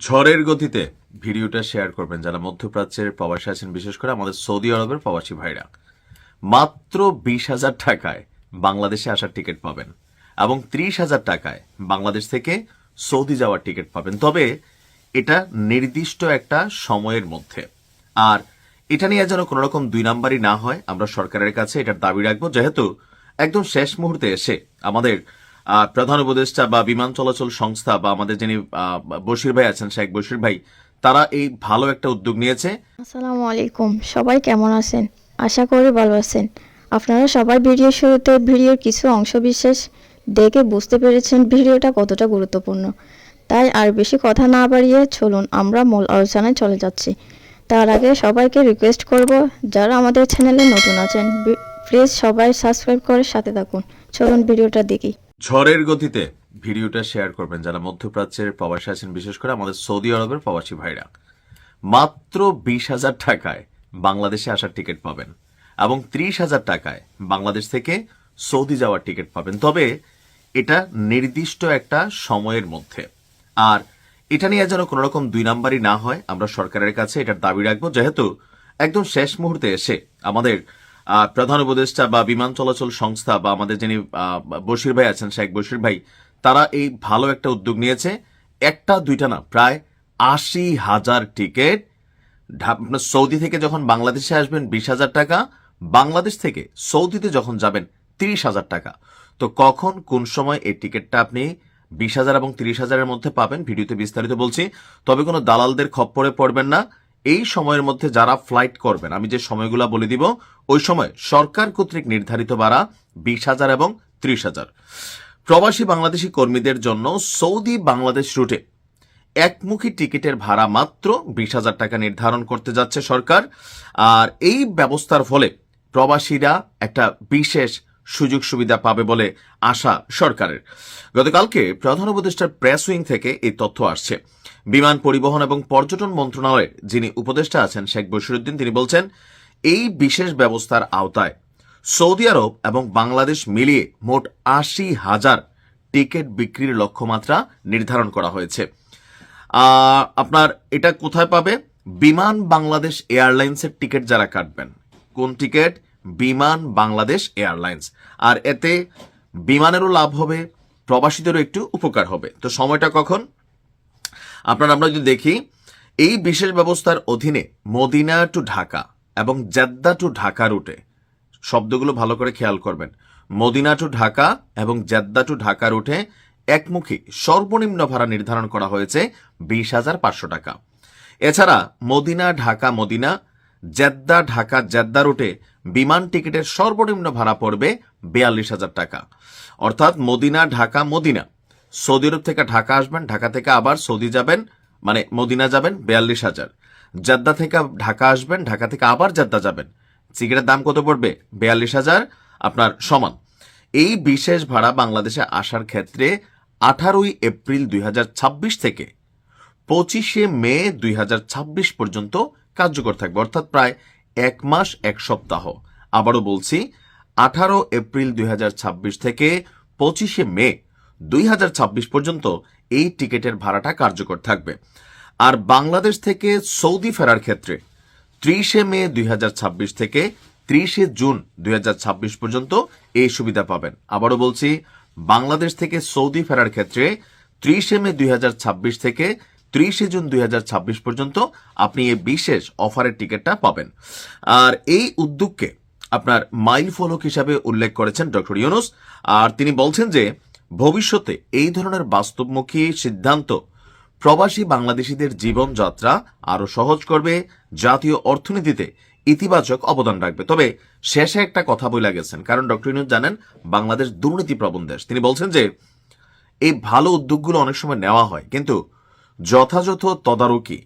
ঝড়ের গতিতে ভিডিওটা শেয়ার করবেন যারা মধ্যপ্রাচ্যের প্রবাসী আছেন, বিশেষ করে আমাদের সৌদি আরবের প্রবাসী ভাইরা। মাত্র বিশ হাজার টাকায় বাংলাদেশে আসার টিকিট পাবেন এবং ত্রিশ হাজার টাকায় বাংলাদেশ থেকে সৌদি যাওয়ার টিকিট পাবেন। তবে এটা নির্দিষ্ট একটা সময়ের মধ্যে। আর এটা নিয়ে যেন কোনো রকম দুই নাম্বারই না হয়, আমরা সরকারের কাছে এটার দাবি রাখব, যেহেতু একদম শেষ মুহূর্তে এসে আমাদের প্রধান উপদেষ্টা বা বিমান চলাচল সংস্থা বা আমাদের যিনি বশির ভাই আছেন, শেখ বশির ভাই, তারা এই ভালো একটা উদ্যোগ নিয়েছে। আসসালামু আলাইকুম। সবাই কেমন আছেন? আশা করি ভালো আছেন। আপনারা সবাই ভিডিও শুরুতে ভিডিওর কিছু অংশ বিশেষ দেখে বুঝতে পেরেছেন ভিডিওটা কতটা গুরুত্বপূর্ণ। তাই আর বেশি কথা না বাড়িয়ে চলুন আমরা মূল আলোচনায় চলে যাচ্ছি। তার আগে সবাইকে রিকোয়েস্ট করব, যারা আমাদের চ্যানেলে নতুন আছেন, প্লিজ সবাই সাবস্ক্রাইব করে সাথে থাকুন। চলুন ভিডিওটা দেখি। ঝড়ের গতিতে ভিডিওটা শেয়ার করবেন যারা মধ্যপ্রাচ্যের প্রবাসী আছেন, বিশেষ করে আমাদের সৌদি আরবের প্রবাসী ভাইরা। মাত্র বিশ হাজার টাকায় বাংলাদেশে আসার টিকিট পাবেন এবং ত্রিশ হাজার টাকায় বাংলাদেশ থেকে সৌদি যাওয়ার টিকিট পাবেন। তবে এটা নির্দিষ্ট একটা সময়ের মধ্যে। আর এটা নিয়ে যেন কোনো রকম দুই নাম্বারই না হয়, আমরা সরকারের কাছে এটার দাবি রাখব, যেহেতু একদম শেষ মুহূর্তে এসে আমাদের প্রধান উপদেষ্টা বা বিমান চলাচল সংস্থা বা আমাদের যিনি বশির ভাই আছেন, শেখ বশির ভাই, তারা এই ভালো একটা উদ্যোগ নিয়েছে। একটা, দুইটা না, প্রায় আশি হাজার টিকিট। আপনার সৌদি থেকে যখন বাংলাদেশে আসবেন বিশ হাজার টাকা, বাংলাদেশ থেকে সৌদিতে যখন যাবেন তিরিশ হাজার টাকা। তো কখন, কোন সময় এই টিকিটটা আপনি বিশ হাজার এবং তিরিশ হাজারের মধ্যে পাবেন, ভিডিওতে বিস্তারিত বলছি। তবে কোনো দালালদের খপ্পরে পড়বেন না। এই সময়ের মধ্যে যারা ফ্লাইট করবেন, আমি যে সময়গুলো বলে দিব, ওই সময় সরকার কর্তৃক নির্ধারিত ভাড়া বিশ হাজার এবং ত্রিশ হাজার। প্রবাসী বাংলাদেশি কর্মীদের জন্য সৌদি বাংলাদেশ রুটে একমুখী টিকিটের ভাড়া মাত্র বিশ হাজার টাকা নির্ধারণ করতে যাচ্ছে সরকার। আর এই ব্যবস্থার ফলে প্রবাসীরা একটা বিশেষ সুযোগ সুবিধা পাবে বলে আশা সরকারের। গতকালকে প্রধান উপদেষ্টার প্রেস উইং থেকে এই তথ্য আসছে। বিমান পরিবহন এবং পর্যটন মন্ত্রণালয়ের যিনি উপদেষ্টা আছেন শেখ বশিরুদ্দিন, তিনি বলছেন, এই বিশেষ ব্যবস্থার আওতায় সৌদি আরব এবং বাংলাদেশ মিলিয়ে মোট আশি হাজার টিকিট বিক্রির লক্ষ্যমাত্রা নির্ধারণ করা হয়েছে। আপনার এটা কোথায় পাবে? বিমান বাংলাদেশ এয়ারলাইন্সের টিকিট যারা কাটবেন। কোন টিকিট? বিমান বাংলাদেশ এয়ারলাইন্স। আর এতে বিমানেরও লাভ হবে, প্রবাসীদেরও একটু উপকার হবে। তো সময়টা কখন? আপনার আমরা যদি দেখি, এই বিশেষ ব্যবস্থার অধীনে মদিনা টু ঢাকা এবং জেদ্দা টু ঢাকা রুটে, শব্দগুলো ভালো করে খেয়াল করবেন, মদিনা টু ঢাকা এবং জেদ্দা টু ঢাকা রুটে একমুখী সর্বনিম্ন ভাড়া নির্ধারণ করা হয়েছে বিশ হাজার পাঁচশো টাকা। এছাড়া Medina Dhaka Medina, Jeddah Dhaka Jeddah রুটে বিমান টিকিটের সর্বনিম্ন ভাড়া পড়বে বিয়াল্লিশ হাজার টাকা। অর্থাৎ Medina Dhaka Medina Saudi Arab থেকে ঢাকা আসবেন, ঢাকা থেকে আবার সৌদি যাবেন মানে মদিনা যাবেন বিয়াল্লিশ হাজার। জেদ্দা থেকে ঢাকা আসবেন, ঢাকা থেকে আবার জেদ্দা যাবেন। সিগারেটের দাম কত পড়বে? বিয়াল্লিশ হাজার, আপনার সমান। এই বিশেষ ভাড়া বাংলাদেশে আসার ক্ষেত্রে আঠারোই এপ্রিল দুই হাজার ছাব্বিশ থেকে পঁচিশে মে দুই হাজার ছাব্বিশ পর্যন্ত কার্যকর থাকবে, অর্থাৎ প্রায় এক মাস, এক সপ্তাহ। আবারও বলছি, আঠারো এপ্রিল দুই হাজার ছাব্বিশ থেকে পঁচিশে মে দুই হাজার ছাব্বিশ পর্যন্ত এই টিকিটের ভাড়াটা কার্যকর থাকবে। আর বাংলাদেশ থেকে সৌদি ফেরার ক্ষেত্রে ত্রিশে মে দুই হাজার ছাব্বিশ থেকে ত্রিশে জুন দুই হাজার ছাব্বিশ পর্যন্ত এই সুবিধা পাবেন। আবারও বলছি, বাংলাদেশ থেকে সৌদি ফেরার ক্ষেত্রে ত্রিশে মে দুই হাজার ছাব্বিশ থেকে ত্রিশে জুন দুই হাজার ছাব্বিশ পর্যন্ত আপনি এই বিশেষ অফারের টিকিটটা পাবেন। আর এই উদ্যোগকে আপনার মাইল ফলক হিসাবে উল্লেখ করেছেন ডক্টর ইউনুস। আর তিনি বলছেন যে ভবিষ্যতে এই ধরনের বাস্তবমুখী সিদ্ধান্ত প্রবাসী বাংলাদেশিদের জীবনযাত্রা আরও সহজ করবে, জাতীয় অর্থনীতিতে ইতিবাচক অবদান রাখবে। তবে শেষে একটা কথা বলে গেছেন, কারণ ডক্টর ইনুজ জানেন, বাংলাদেশ দুর্নীতি প্রবণ দেশ। তিনি বলছেন যে, এই ভালো উদ্যোগগুলো অনেক সময় নেওয়া হয়, কিন্তু যথাযথ তদারকি,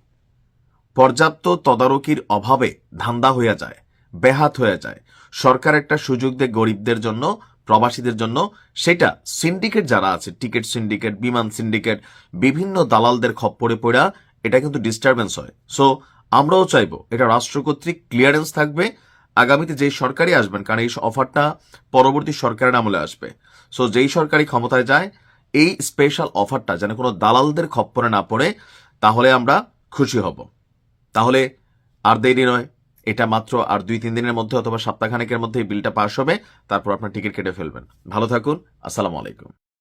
পর্যাপ্ত তদারকির অভাবে ধান্দা হয়ে যায় বেহাত হয়ে যায়। সরকার একটা সুযোগ দেয় গরিবদের জন্য প্রবাসীদের জন্য সেটা সিন্ডিকেট যারা আছে টিকিট সিন্ডিকেট বিমান সিন্ডিকেট বিভিন্ন দালালদের খপ্পরে পড়া, এটা কিন্তু ডিস্টারবেন্স হয়। সো আমরাও চাইব এটা রাষ্ট্র কর্তৃক ক্লিয়ারেন্স থাকবে, আগামীতে যেই সরকারই আসবেন, কারণ এই অফারটা পরবর্তী সরকারের আমলে আসবে। সো যেই সরকারি ক্ষমতায় যায়, এই স্পেশাল অফারটা যেন কোনো দালালদের খপ্পরে না পড়ে, তাহলে আমরা খুশি হব। তাহলে আর দেরি নয়। এটা মাত্র আর দুই, তিন দিনের মধ্যে অথবা সপ্তাহখানেকের মধ্যে এই বিলটা পাশ হবে, তারপর আপনার টিকিট কেটে ফেলবেন। ভালো থাকুন, আসসালামু আলাইকুম।